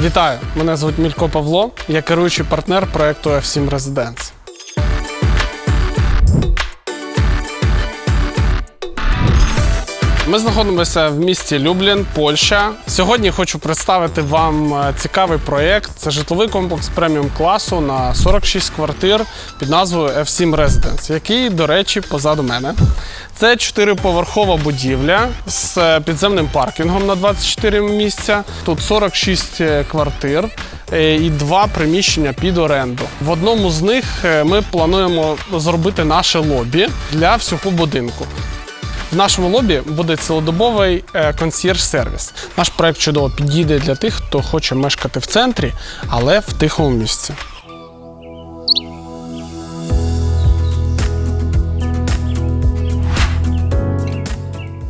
Вітаю! Мене звуть Мілько Павло, я керуючий партнер проекту F7 Residence. Ми знаходимося в місті Люблін, Польща. Сьогодні хочу представити вам е, цікавий проєкт. Це житловий комплекс преміум класу на 46 квартир під назвою F7 Residence, який, до речі, позаду мене. Це чотириповерхова будівля з е, підземним паркінгом на 24 місця. Тут 46 квартир е, і два приміщення під оренду. В одному з них ми плануємо зробити наше лобі для всього будинку. В нашому лобі буде цілодобовий е, консьєрж-сервіс. Наш проект чудово підійде для тих, хто хоче мешкати в центрі, але в тихому місці.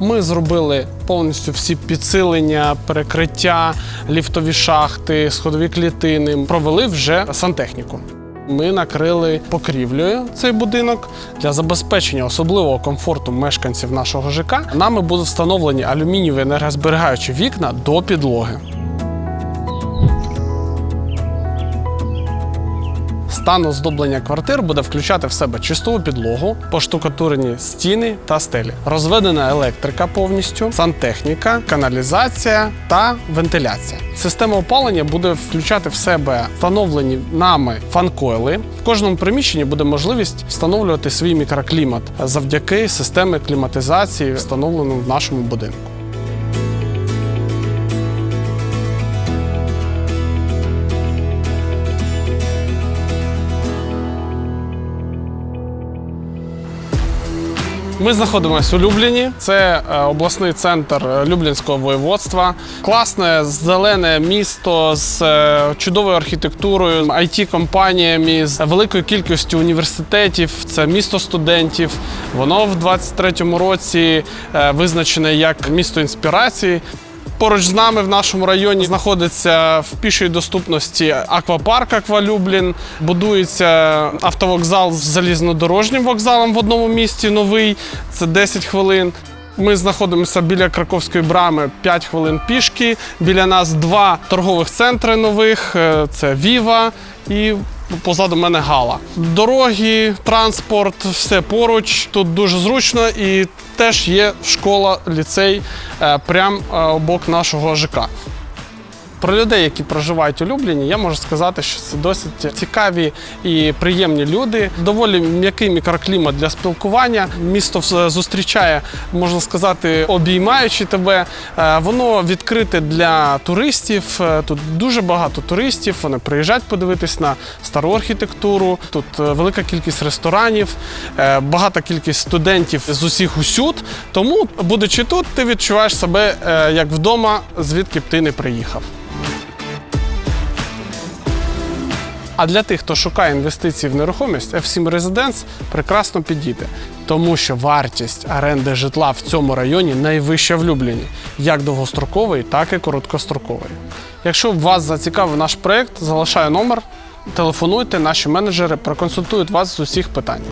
Ми зробили повністю всі підсилення, перекриття, ліфтові шахти, сходові клітини. Провели вже сантехніку. Ми накрили покрівлею цей будинок для забезпечення особливого комфорту мешканців нашого ЖК. Нами будуть встановлені алюмінієві енергозберігаючі вікна до підлоги. Стан оздоблення квартир буде включати в себе чистову підлогу, поштукатурені стіни та стелі, розведена електрика повністю, сантехніка, каналізація та вентиляція. Система опалення буде включати в себе встановлені нами фанкойли. В кожному приміщенні буде можливість встановлювати свій мікроклімат завдяки системі кліматизації, встановленому в нашому будинку. Ми знаходимося у Любліні. Це е, обласний центр е, Люблінського воєводства. Класне зелене місто з е, чудовою архітектурою, it компаніями з великою кількістю університетів. Це місто студентів. Воно в 23-му році визначене як місто інспірації. Поруч з нами в нашому районі знаходиться в пішій доступності аквапарк Аквалюблін. Будується автовокзал з залізнодорожнім вокзалом в одному місті новий. Це 10 хвилин. Ми знаходимося біля Краковської брами 5 хвилин пішки. Біля нас два торгових центри нових: Е, це Віва і позаду мене Гала. Дороги, транспорт, все поруч. Тут дуже зручно і теж є школа, ліцей е, прямо обок нашого ЖК. Про людей, які проживають у Любліні, я можу сказати, що це досить цікаві і приємні люди. Доволі м'який мікроклімат для спілкування. Місто зустрічає, можна сказати, обіймаючи тебе. Е, Воно відкрите для туристів. Е, Тут дуже багато туристів. Вони приїжджають подивитись на стару архітектуру. Тут е, велика кількість ресторанів, багата кількість студентів з усіх усюд. Тому, будучи тут, ти відчуваєш себе як вдома, звідки б ти не приїхав. А для тих, хто шукає інвестиції в нерухомість, F7 Residence прекрасно підійде, тому що вартість оренди житла в цьому районі найвища в Любліні, як довгострокової, так і короткострокової. Якщо вас зацікавив наш проект, залишаю номер, телефонуйте, наші менеджери проконсультують вас з усіх питань.